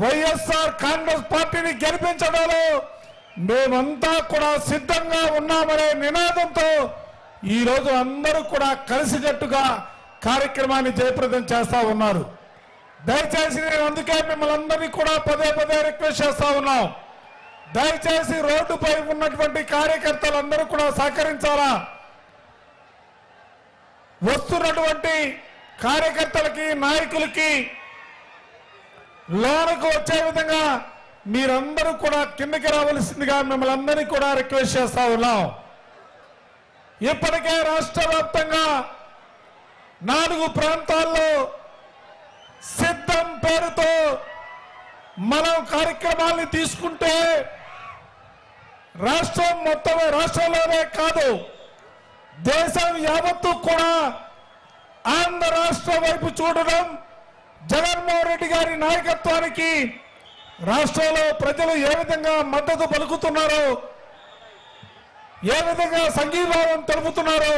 వైఎస్ఆర్ కాంగ్రెస్ పార్టీని గెలిపించడంలో మేమంతా కూడా సిద్ధంగా ఉన్నామనే నినాదంతో ఈ రోజు అందరూ కూడా కలిసికట్టుగా కార్యక్రమాన్ని జయప్రదం చేస్తా ఉన్నారు. దయచేసి నేను అందుకే మిమ్మల్ని అందరినీ కూడా పదే పదే రిక్వెస్ట్ చేస్తా ఉన్నాం. దయచేసి రోడ్డుపై ఉన్నటువంటి కార్యకర్తలందరూ కూడా సహకరించాలా? వస్తున్నటువంటి కార్యకర్తలకి నాయకులకి లోనకు వచ్చే విధంగా మీరందరూ కూడా కిందకి రావలసిందిగా మిమ్మల్ని అందరినీ కూడా రిక్వెస్ట్ చేస్తా ఉన్నాం. ఇప్పటికే రాష్ట్ర వ్యాప్తంగా నాలుగు ప్రాంతాల్లో సిద్ధం పేరుతో మనం కార్యక్రమాల్ని తీసుకుంటే రాష్ట్రం మొత్తం రాష్ట్రంలోనే కాదు దేశం యావత్తు కూడా ఆంధ్ర రాష్ట్రం వైపు చూడడం జగన్మోహన్ రెడ్డి గారి నాయకత్వానికి రాష్ట్రంలో ప్రజలు ఏ విధంగా మద్దతు పలుకుతున్నారో ఏ విధంగా సంఘీభావం తెలుపుతున్నారో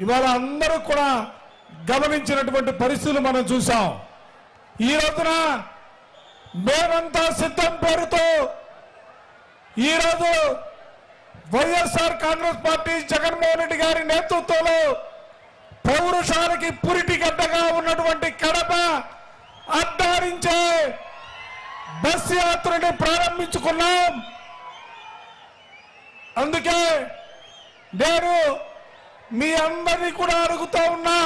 ఇవాళ అందరూ కూడా గమనించినటువంటి పరిస్థితులు మనం చూసాం ఈ రోజున మేమంతా సిద్ధం పేరుతో ఈరోజు YSR Congress party Jaganmohan Reddy గారి నేతృత్వంలో పౌరుషానికి పురిటి గడ్డగా ఉన్నటువంటి కడప బస్ యాత్రని ప్రారంభించుకున్నాం. అందుకే నేను మీ అందరినీ కూడా అడుగుతా ఉన్నా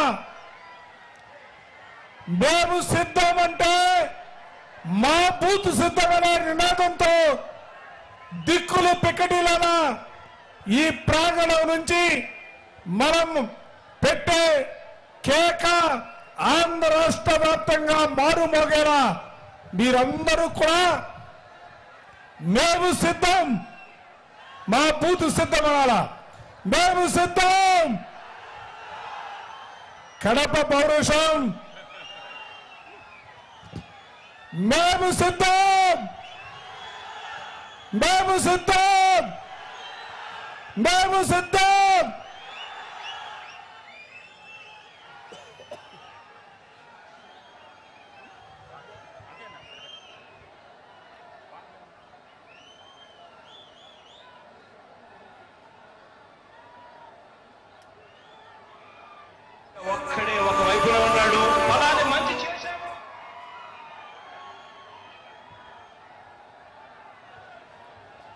మేము సిద్ధమంటే మా బూత్ సిద్ధమనే నినాదంతో దిక్కులు పిక్కటిలన ఈ ప్రాంగణం నుంచి మనం పెట్టే కేక ఆంధ్ర రాష్ట్ర వ్యాప్తంగా మారుమోగేలా మీరందరూ కూడా మేము సిద్ధం. మా బూత్ సిద్ధం అనాలా. మేము సిద్ధం. కడప పౌరుషం. మేము సిద్ధం. మేము సిద్ధం. మేము సిద్ధం.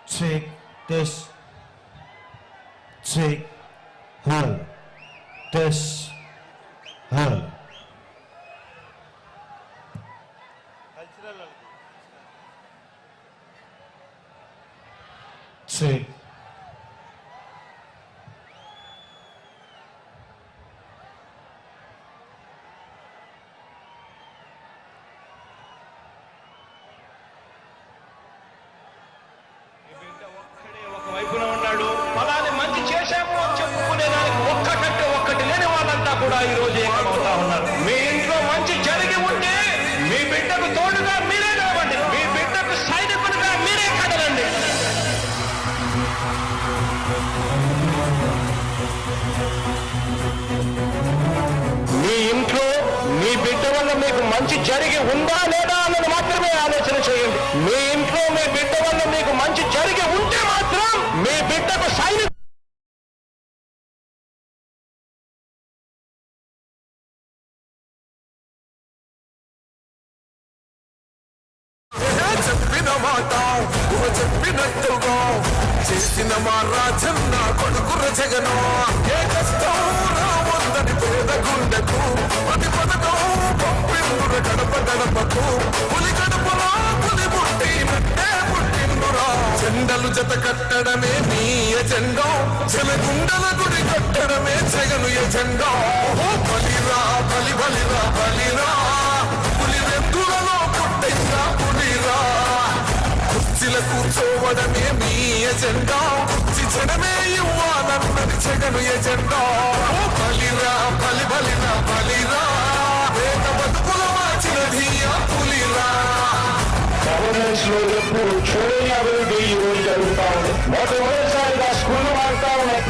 take this, take her, this, her. Take కూడా ఈ రోజు ఏకమవుతా ఉన్నారు. మీ ఇంట్లో మంచి జరిగి ఉంటే మీ బిడ్డకు తోడుగా మీరే నిలవండి మీ బిడ్డకు సైనికుడిగా మీరే కదలండి. మీ ఇంట్లో మీ బిడ్డ వల్ల మీకు మంచి జరిగి ఉందా లేదా అన్నది మాత్రమే ఆలోచన చేయండి. మీ మీ చెప్పిన మాట ఊహ చెప్పినట్టుగా చేసిన మా రాజన్న కొడుకుర జగను. ఏ కష్టం రావద్దని పేద గుండెకు ప్రతి పథకం పంపిందుర గడప గడపకు. పులి గడపలా పులి పుట్టినట్టే పుట్టిందురా జెండలు జత కట్టడమే నీ ఎజెండా. జనగుండల గుడి కట్టడమే జగను ఎజెండా. ఓ బలిరా బలి ఎజెండా? జనమే ఇవ్వాలన్నది జగను ఎజెండా. బలిరా బలి బలిరా బలిరా. వేద బతుకుల మార్చినది ఆ పులిరా. గవర్నెన్స్లో ఎప్పుడు చూడని అభివృద్ధి ఈ రోజు జరుగుతా ఉంది మొట్టమొదటిసారిగా స్కూల్ మారుతా ఉన్నాయి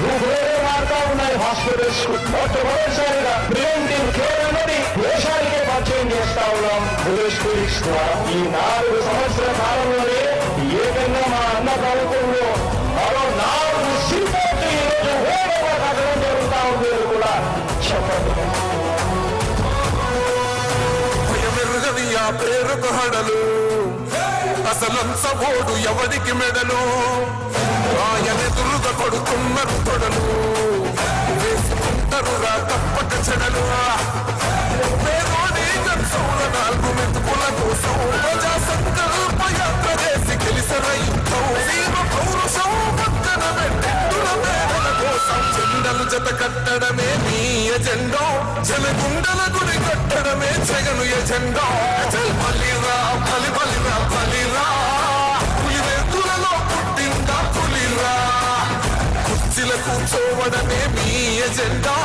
మారుతా ఉన్నాయి హాస్పిటల్స్ మొట్టమొదటిసారిగా ప్రివెంటివ్ కేర్ అన్నది దేశానికే పరిచయం చేస్తా ఈ నాలుగు సంవత్సరాల కాలంలోనే విధంగా మా అన్న ప్రభుత్వంలో పేరుకు హడలు. అసలంత ఓడు ఎవడికి మెడలు? ఆయనెదురుగా కొడుతున్నారు తొడలు. వేసుకుంటారు రా తప్పక చెడలు. నాలుగు మెతుకుల కోసం ప్రజా సంకల్ప యాత్ర చేసి గెలిసిన యుద్ధం. వీర పౌరుషం పక్కన పెట్టిండుల మేడల కోసం జెండలు జత కట్టడమే మీ ఎజెండో. జనగుండల గుడి కట్టడమే జగను ఎజెండో. పులిరా కుర్చీల కూర్చోవడమే మీ ఎజెండా